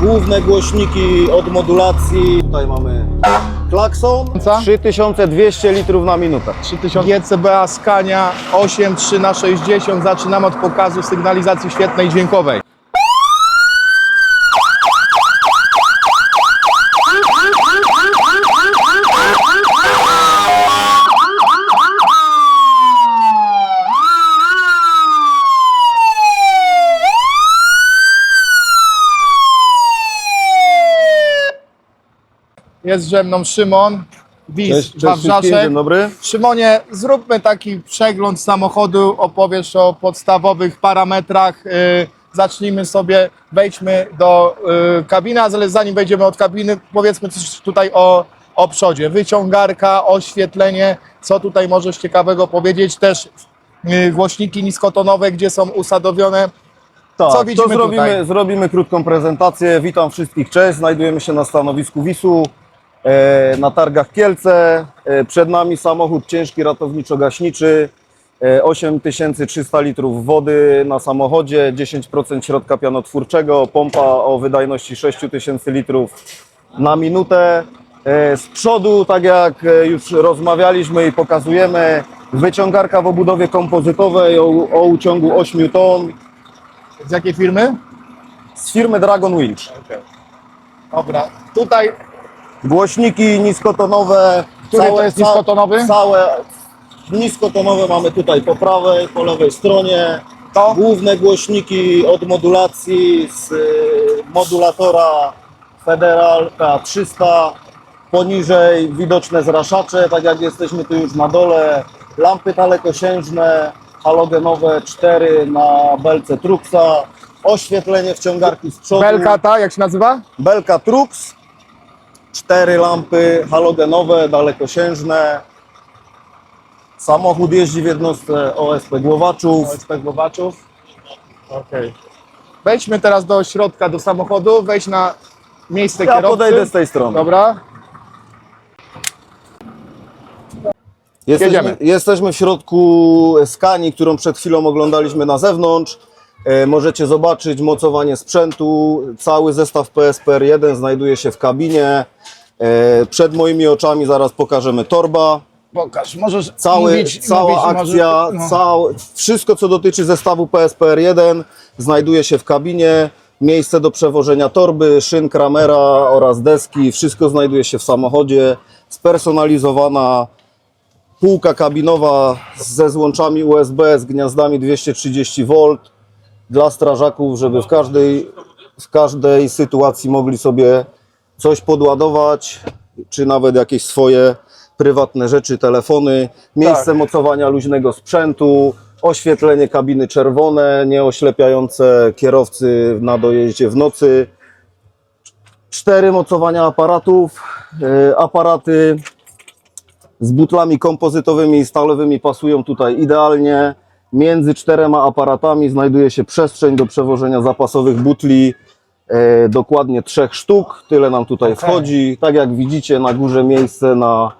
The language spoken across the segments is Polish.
Główne głośniki od modulacji. Tutaj mamy klakson. Co? 3200 litrów na minutę. 3000 GCBA Scania 8.3 na 60 Zaczynam od pokazu sygnalizacji świetnej dźwiękowej. Jest ze mną Szymon, Wiz, Wawrzaszek. dzień dobry. Szymonie, zróbmy taki przegląd samochodu, opowiesz o podstawowych parametrach. Yy, zacznijmy sobie, wejdźmy do yy, kabiny, ale zanim wejdziemy od kabiny, powiedzmy coś tutaj o, o przodzie. Wyciągarka, oświetlenie, co tutaj możesz ciekawego powiedzieć? Też yy, głośniki niskotonowe, gdzie są usadowione. Tak, Co widzimy to zrobimy, tutaj? zrobimy krótką prezentację. Witam wszystkich, cześć. Znajdujemy się na stanowisku Wisu na targach Kielce. E, przed nami samochód ciężki ratowniczo-gaśniczy. E, 8300 litrów wody na samochodzie, 10% środka pianotwórczego, pompa o wydajności 6000 litrów na minutę. E, Z przodu, tak jak e, już rozmawialiśmy i pokazujemy, wyciągarka w obudowie kompozytowej o, o uciągu 8 ton Z jakiej firmy? z firmy Dragon Winch. Dobra, tutaj Głośniki niskotonowe. Który to jest niskotonowy? Całe niskotonowe mamy tutaj po prawej, po lewej stronie. to Główne głośniki od modulacji z y, modulatora Federal K300. Poniżej widoczne zraszacze, tak jak jesteśmy tu już na dole. Lampy dalekosiężne, halogenowe 4 na belce Truxa. Oświetlenie wciągarki z przodu. belka ta, jak się nazywa? Belka Trux, cztery lampy halogenowe, dalekosiężne. Samochód jeździ w jednostce OSP Głowaczów. OSP Głowaczów. Okej. Wejdźmy teraz do środka, do samochodu, wejdź na miejsce Ja kierowcy. podejdę z tej strony. Dobra. Jesteśmy, Jedziemy. jesteśmy w środku skani, którą przed chwilą oglądaliśmy na zewnątrz. E, Możecie zobaczyć mocowanie sprzętu. Cały zestaw PSPR1 znajduje się w kabinie. E, Przed moimi oczami zaraz pokażemy torba. Pokaż, możesz Cały, mówić, cała mówić, akcja, może- no. wszystko co dotyczy zestawu PSPR1 znajduje się w kabinie. Miejsce do przewożenia torby, szyn Kramera oraz deski, wszystko znajduje się w samochodzie. Spersonalizowana półka kabinowa ze złączami USB, z gniazdami 230V dla strażaków, żeby w każdej, w każdej sytuacji mogli sobie coś podładować, czy nawet jakieś swoje prywatne rzeczy, telefony, miejsce Tak. mocowania luźnego sprzętu, oświetlenie kabiny czerwone, nieoślepiające kierowcy na dojeździe w nocy, cztery mocowania aparatów, e, aparaty z butlami kompozytowymi i stalowymi pasują tutaj idealnie. Między czterema aparatami znajduje się przestrzeń do przewożenia zapasowych butli, e, dokładnie trzech sztuk. Tyle nam tutaj Okej. wchodzi. Tak jak widzicie, na górze miejsce na,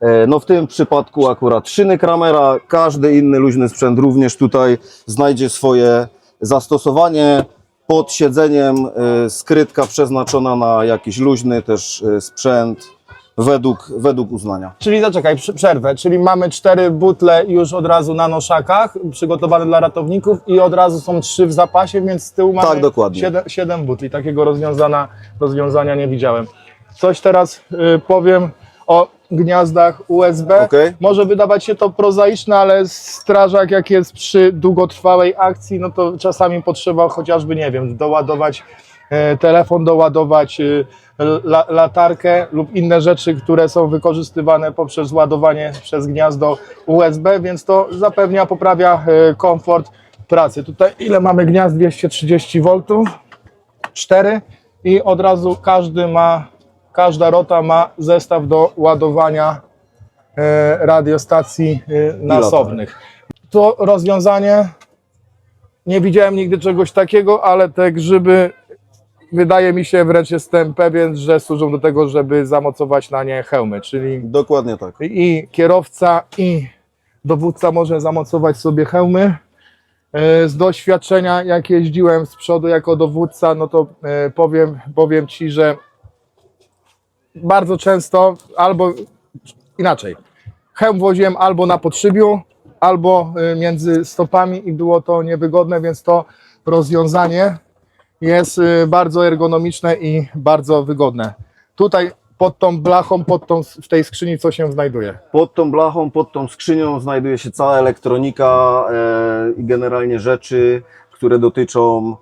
e, no w tym przypadku akurat szyny Kramera. Każdy inny luźny sprzęt również tutaj znajdzie swoje zastosowanie. Pod siedzeniem e, skrytka przeznaczona na jakiś luźny też e, sprzęt według, według uznania. Czyli zaczekaj, przy- przerwę. Czyli mamy cztery butle już od razu na noszakach, przygotowane dla ratowników i od razu są trzy w zapasie, więc z tyłu mamy Tak, dokładnie. Siedem, siedem butli. Takiego rozwiązana, rozwiązania nie widziałem. Coś teraz y, powiem o gniazdach USB. Okej. Może wydawać się to prozaiczne, ale strażak jak jest przy długotrwałej akcji, no to czasami potrzeba chociażby, nie wiem, doładować telefon, doładować e, la, latarkę lub inne rzeczy, które są wykorzystywane poprzez ładowanie przez gniazdo USB, więc to zapewnia, poprawia e, komfort pracy. Tutaj ile mamy gniazd? 230 V, 4 i od razu każdy ma, każda rota ma zestaw do ładowania e, radiostacji e, nasobnych. To rozwiązanie, nie widziałem nigdy czegoś takiego, ale te grzyby, wydaje mi się, wręcz jestem pewien, że służą do tego, żeby zamocować na nie hełmy, czyli Dokładnie tak. i kierowca, i dowódca może zamocować sobie hełmy. E, Z doświadczenia, jak jeździłem z przodu jako dowódca, no to e, powiem, powiem Ci, że bardzo często albo inaczej, hełm woziłem albo na podszybiu, albo e, między stopami i było to niewygodne, więc to rozwiązanie jest e, bardzo ergonomiczne i bardzo wygodne. Tutaj pod tą blachą, pod tą, w tej skrzyni co się znajduje? Pod tą blachą, pod tą skrzynią znajduje się cała elektronika e, i generalnie rzeczy, które dotyczą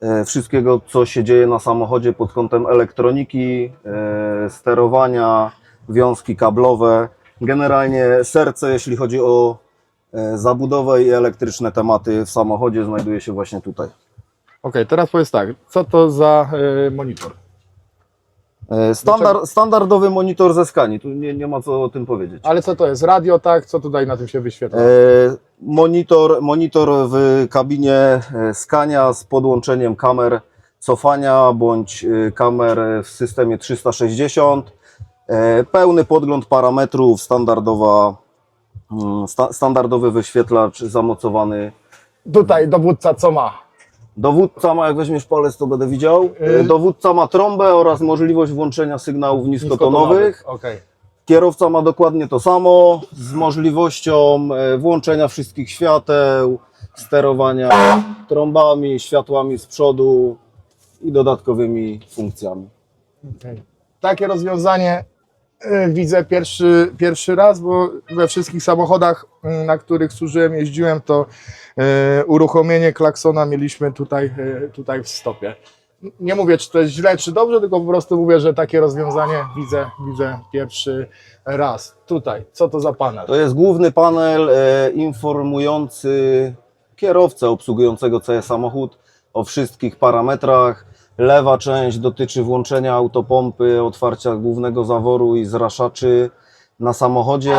e, wszystkiego, co się dzieje na samochodzie pod kątem elektroniki, e, sterowania, wiązki kablowe. Generalnie serce, jeśli chodzi o e, zabudowę i elektryczne tematy w samochodzie, znajduje się właśnie tutaj. Ok, teraz powiedz tak, co to za e, monitor? E, Standard, standardowy monitor ze skani, tu nie, nie ma co o tym powiedzieć. Ale co to jest? Radio, tak? Co tutaj na tym się wyświetla? E, Monitor, monitor w kabinie e, skania z podłączeniem kamer cofania bądź e, kamer w systemie 360. E, Pełny podgląd parametrów, standardowa, mm, sta, standardowy wyświetlacz zamocowany. Tutaj dowódca co ma? Dowódca ma, jak weźmiesz palec, to będę widział. Y. Dowódca ma trąbę oraz możliwość włączenia sygnałów niskotonowych. Kierowca ma dokładnie to samo, z możliwością e, włączenia wszystkich świateł, sterowania trąbami, światłami z przodu i dodatkowymi funkcjami. Okej. Takie rozwiązanie widzę pierwszy, pierwszy raz, bo we wszystkich samochodach, m, na których służyłem, jeździłem, to e, uruchomienie klaksona mieliśmy tutaj, e, tutaj w stopie. Nie mówię, czy to jest źle, czy dobrze, tylko po prostu mówię, że takie rozwiązanie widzę, widzę pierwszy raz. Tutaj, co to za panel? To jest główny panel e, informujący kierowcę obsługującego cały samochód o wszystkich parametrach. Lewa część dotyczy włączenia autopompy, otwarcia głównego zaworu i zraszaczy na samochodzie.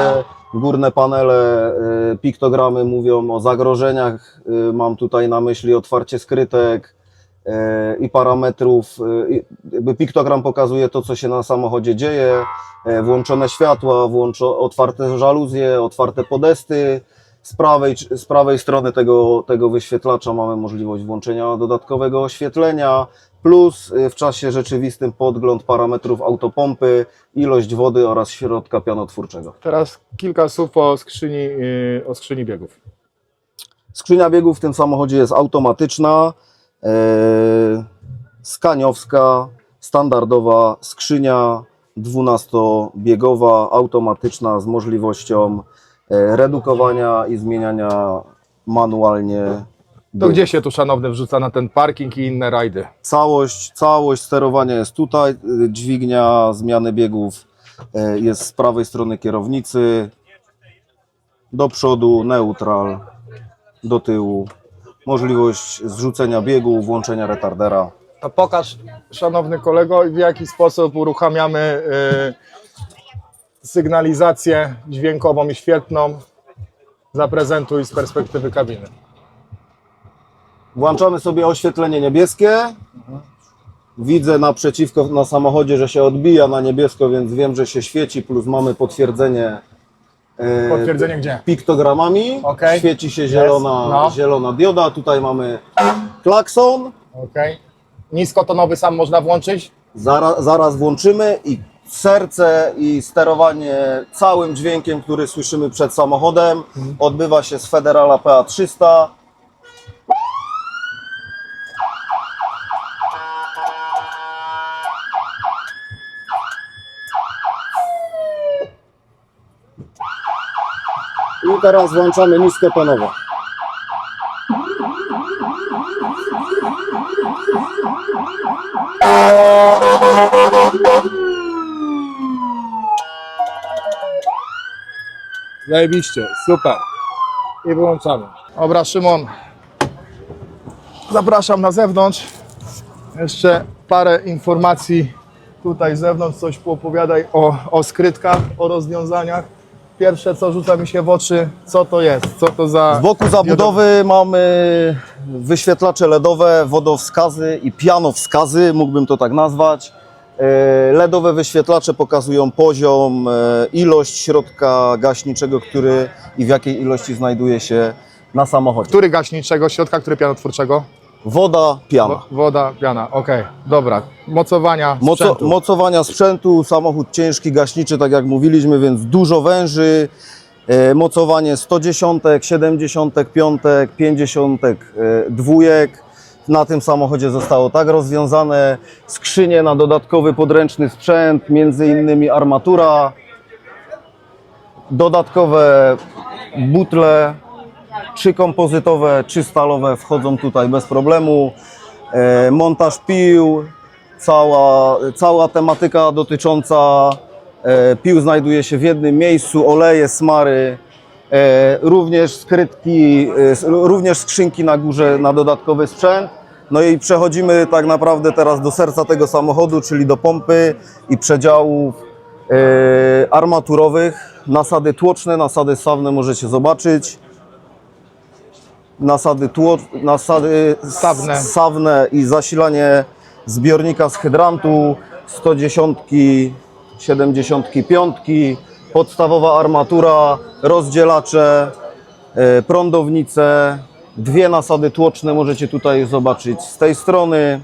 Górne panele, e, piktogramy mówią o zagrożeniach. E, Mam tutaj na myśli otwarcie skrytek e, i parametrów. piktogram pokazuje to, co się na samochodzie dzieje. E, Włączone światła, włączo, otwarte żaluzje, otwarte podesty. Z prawej, z prawej strony tego, tego wyświetlacza mamy możliwość włączenia dodatkowego oświetlenia, plus y, w czasie rzeczywistym podgląd parametrów autopompy, ilość wody oraz środka pianotwórczego. Teraz kilka słów o skrzyni, y, o skrzyni biegów. Skrzynia biegów w tym samochodzie jest automatyczna, e, skaniowska, standardowa skrzynia 12-biegowa, automatyczna z możliwością redukowania i zmieniania manualnie. To gdzie się tu, szanowny, wrzuca na ten parking i inne rajdy? Całość, całość sterowania jest tutaj, dźwignia zmiany biegów e, jest z prawej strony kierownicy, do przodu neutral, do tyłu, możliwość zrzucenia biegu, włączenia retardera. To pokaż, szanowny kolego, w jaki sposób uruchamiamy y, sygnalizację dźwiękową i świetną. Zaprezentuj z perspektywy kabiny. Włączamy sobie oświetlenie niebieskie. Widzę naprzeciwko na samochodzie, że się odbija na niebiesko, więc wiem, że się świeci, plus mamy potwierdzenie e, Potwierdzenie gdzie? piktogramami. Okej. Świeci się zielona, No. zielona dioda. Tutaj mamy klakson. Ok. Niskotonowy sam można włączyć. Zaraz, zaraz włączymy i serce i sterowanie całym dźwiękiem, który słyszymy przed samochodem, odbywa się z Federala PA300. Teraz włączamy niskotonowo. Zajebiście, super. I wyłączamy. Dobra, Szymon. Zapraszam na zewnątrz. Jeszcze parę informacji tutaj z zewnątrz. Coś poopowiadaj o, o skrytkach, o rozwiązaniach. Pierwsze, co rzuca mi się w oczy, co to jest? Co to za... Z boku zabudowy mamy wyświetlacze LEDowe, wodowskazy i pianowskazy, mógłbym to tak nazwać. E, LEDowe wyświetlacze pokazują poziom, e, ilość środka gaśniczego, który i w jakiej ilości znajduje się na samochodzie. Który gaśniczego środka, który pianotwórczego? Woda, piana. Wo- Woda, piana, okej, dobra. Mocowania Moco, sprzętu. mocowania sprzętu, samochód ciężki, gaśniczy, tak jak mówiliśmy, więc dużo węży. E, mocowanie 110, 75, 50 e, dwójek. Na tym samochodzie zostało tak rozwiązane. Skrzynie na dodatkowy podręczny sprzęt, między innymi armatura. Dodatkowe butle, czy kompozytowe, czy stalowe wchodzą tutaj bez problemu. E, montaż pił, cała, cała tematyka dotycząca e, pił znajduje się w jednym miejscu, oleje, smary, e, również skrytki, również skrzynki na górze na dodatkowy sprzęt. No i przechodzimy tak naprawdę teraz do serca tego samochodu, czyli do pompy i przedziałów armaturowych. Nasady tłoczne, nasady sawne możecie zobaczyć nasady, tło, nasady Sawne. sawne i zasilanie zbiornika z hydrantu 110, 75, podstawowa armatura, rozdzielacze, e, prądownice, dwie nasady tłoczne możecie tutaj zobaczyć z tej strony.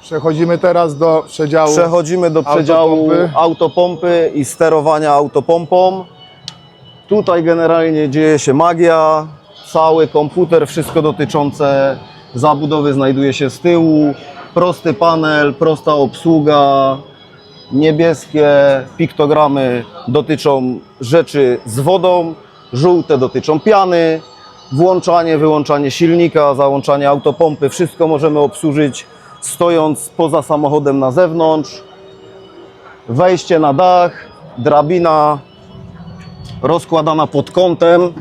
Przechodzimy teraz do przedziału. Przechodzimy do przedziału Autopompy. autopompy i sterowania autopompą. Tutaj generalnie dzieje się magia. Cały komputer, wszystko dotyczące zabudowy znajduje się z tyłu. Prosty panel, prosta obsługa. Niebieskie piktogramy dotyczą rzeczy z wodą, żółte dotyczą piany. Włączanie, wyłączanie silnika, załączanie autopompy, wszystko możemy obsłużyć stojąc poza samochodem na zewnątrz. Wejście na dach, drabina rozkładana pod kątem.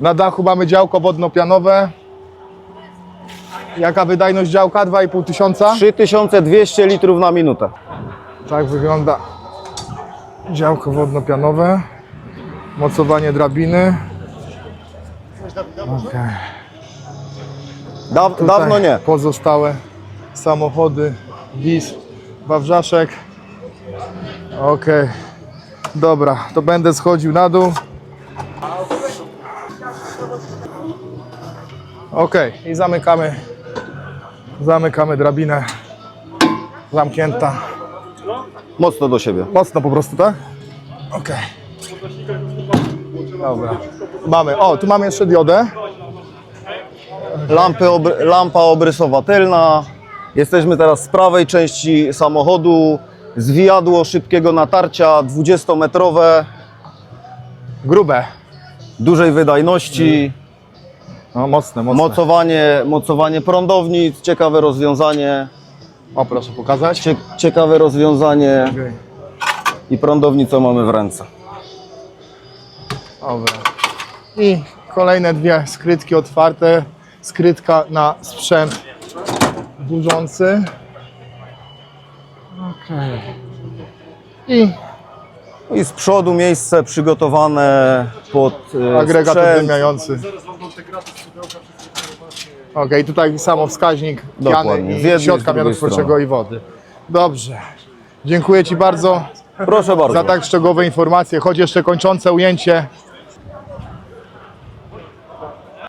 Na dachu mamy działko wodno-pianowe. Jaka wydajność działka? 2,5 tysiąca? 3200 litrów na minutę. Tak wygląda działko wodno-pianowe. Mocowanie drabiny. Okej. Da, Tutaj dawno nie. Pozostałe samochody, WIS, Wawrzaszek. Okej. Dobra, to będę schodził na dół. Okej, i zamykamy. Zamykamy drabinę. Zamknięta. Mocno do siebie. Mocno po prostu, tak? Okej. Dobra. Mamy. O, tu mamy jeszcze diodę. Lampy obry, lampa obrysowa tylna. Jesteśmy teraz z prawej części samochodu. Zwijadło szybkiego natarcia 20-metrowe, Grube. Dużej wydajności. No, mocne, mocne. Mocowanie, mocowanie prądownic, ciekawe rozwiązanie. O, proszę pokazać. Cie, ciekawe rozwiązanie Okej. i prądownicę mamy w ręce. Dobra. I kolejne dwie skrytki otwarte. Skrytka na sprzęt burzący. Okej. I I z przodu miejsce przygotowane pod e, agregat sprzęt. oddymiający. Okej, tutaj samo wskaźnik Dokładnie. piany Z i jednej, z środka drugiej mianotwórczego strony. i wody. Dobrze. Dziękuję Ci bardzo Proszę bardzo. za tak szczegółowe informacje. Choć jeszcze kończące ujęcie